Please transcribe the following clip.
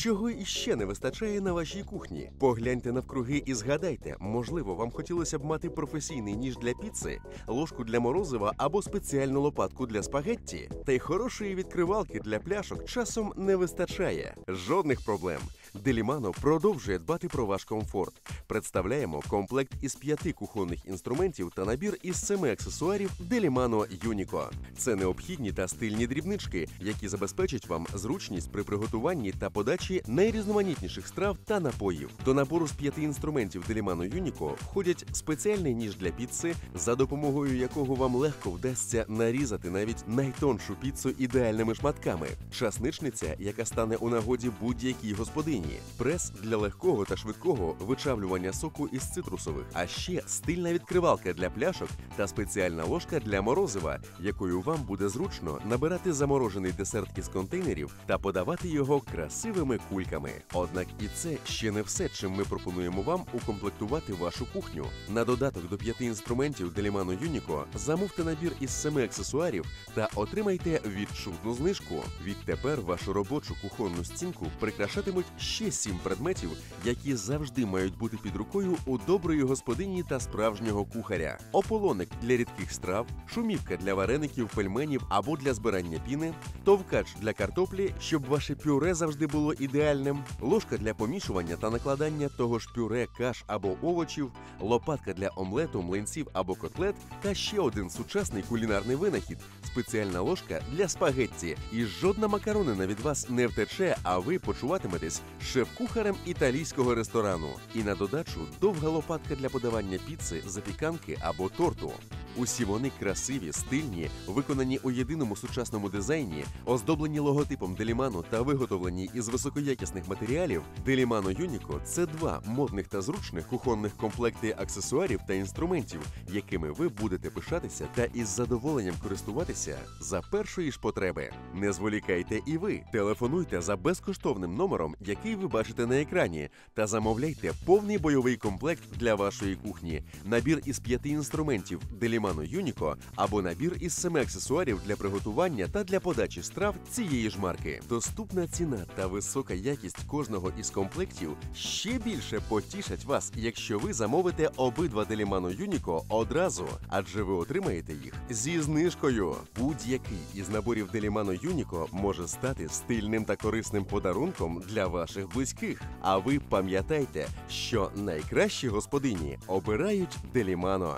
Чого іще не вистачає на вашій кухні? Погляньте навкруги і згадайте, можливо, вам хотілося б мати професійний ніж для піци, ложку для морозива або спеціальну лопатку для спагетті. Та й хорошої відкривалки для пляшок часом не вистачає. Жодних проблем. Делімано продовжує дбати про ваш комфорт. Представляємо комплект із п'яти кухонних інструментів та набір із семи аксесуарів Делімано Юніко. Це необхідні та стильні дрібнички, які забезпечать вам зручність при приготуванні та подачі найрізноманітніших страв та напоїв. До набору з п'яти інструментів Делімано Юніко входять спеціальний ніж для піци, за допомогою якого вам легко вдасться нарізати навіть найтоншу піцу ідеальними шматками, часничниця, яка стане у нагоді будь-якій господині, прес для легкого та швидкого вичавлювання соку із цитрусових, а ще стильна відкривалка для пляшок та спеціальна ложка для морозива, якою вам буде зручно набирати заморожений десерт із контейнерів та подавати його красивими кульками. Однак і це ще не все, чим ми пропонуємо вам укомплектувати вашу кухню. На додаток до п'яти інструментів Делімано Юніко замовте набір із семи аксесуарів та отримайте відчутну знижку. Відтепер вашу робочу кухонну стінку прикрашатимуть ще сім предметів, які завжди мають бути під рукою у доброї господині та справжнього кухаря. Ополоник для рідких страв, шумівка для вареників, пельменів або для збирання піни, товкач для картоплі, щоб ваше пюре завжди було ідеальним, ложка для помішування та накладання того ж пюре, каш або овочів, лопатка для омлету, млинців або котлет, та ще один сучасний кулінарний винахід спеціальна ложка для спагетті. І жодна макаронина від вас не втече, а ви почуватиметесь шеф-кухарем італійського ресторану. І на додачу довга лопатка для подавання піци, запіканки або торту. Усі вони красиві, стильні, виконані у єдиному сучасному дизайні, оздоблені логотипом Делімано та виготовлені із високоякісних матеріалів. Делімано Юніко це два модних та зручних кухонних комплекти аксесуарів та інструментів, якими ви будете пишатися та із задоволенням користуватися за першої ж потреби. Не зволікайте і ви. Телефонуйте за безкоштовним номером, який ви бачите на екрані, та замовляйте повний бойовий комплект для вашої кухні, набір із п'яти інструментів Делімано Юніко або набір із семи аксесуарів для приготування та для подачі страв цієї ж марки. Доступна ціна та висока якість кожного із комплектів ще більше потішать вас, якщо ви замовите обидва Делімано Юніко одразу, адже ви отримаєте їх зі знижкою. Будь-який із наборів Делімано Юніко може стати стильним та корисним подарунком для ваших близьких. А ви пам'ятайте, що найкращі господині обирають Делімано.